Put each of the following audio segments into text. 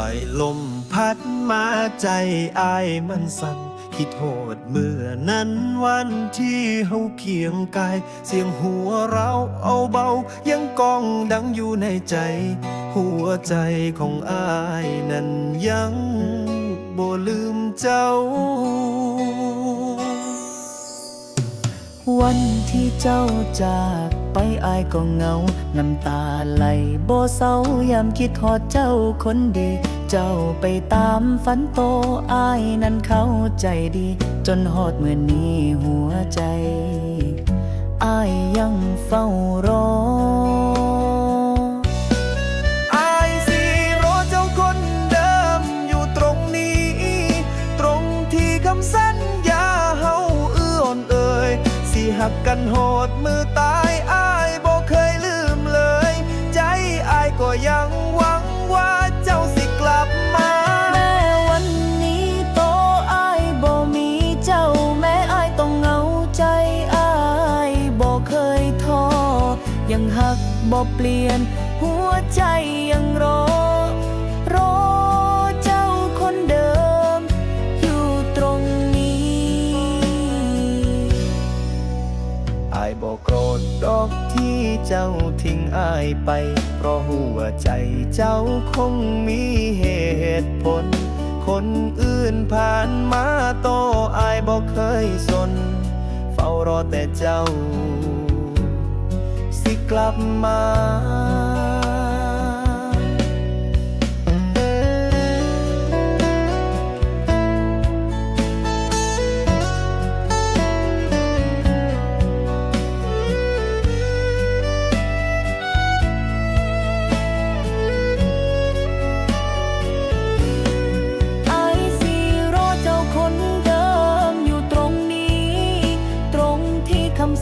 ายลมพัดมาใจอายมันสั่นคิดโหดเมื่อนั้นวันที่เฮาเคียงกาย เสียงหัวเราเอาเบา ยังก้องดังอยู่ในใจ หัวใจของอายนั้นยังบ่ลืมเจ้า วันที่เจ้าจาก ไปอายก็เหงา น้ำตาไหลบ่เศร้ายามคิดฮอดเจ้าคนดี เจ้าไปตามฝันโตอายนั้นเข้าใจดี จนฮอดเมื่อนี้หัวใจอายยังเฝ้ารออายสิรอเจ้าคนเดิมอยู่ตรงนี้ตรงที่คำสัญญาเฮาอื้อนเอ่ยสิหักกันโหดมือตาย ยังหวังว่าเจ้าสิกลับมา แม้วันนี้โตอายบ่มีเจ้าแม้อายต้องเหงาใจอายบ่เคยท้อยังหักบ่เปลี่ยน หัวใจยังรอ รอเจ้าคนเดิม อยู่ตรงนี้อายบอกโกรธดอกที่ เจ้าทิ้งอายไป เพราะหัวใจเจ้าคงมีเหตุผล คนอื่นผ่านมาโตอายบอกเคยสน เฝ้ารอแต่เจ้า สิกลับมา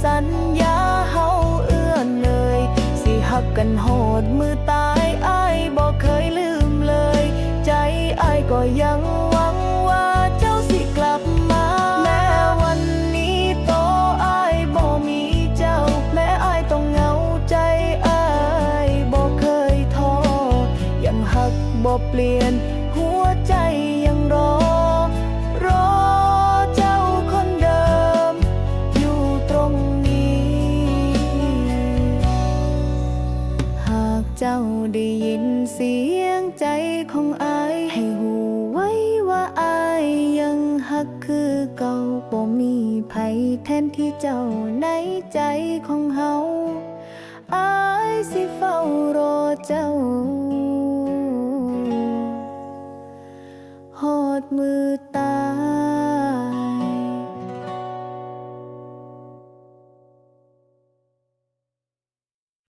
สัญญาเฮาเอื้อนเลย สิหักกันโหดมือตายไอายบอกเคยลืมเลย ใจไอายก็ยังหวังว่าเจ้าสิกลับมา แม้วันนี้โตไอายบ่มีเจ้า แม้ไอายต้องเหงาใจไอายบ่เคยท้อยังหักบ่เปลี่ยน เจ้าได้ยินเสียงใจของอายให้หูไว้ว่าอายยังหักคือเก่าบ่มีไผแทนที่เจ้าในใจของเฮาอายสิเฝ้ารอเจ้าหอดมือตา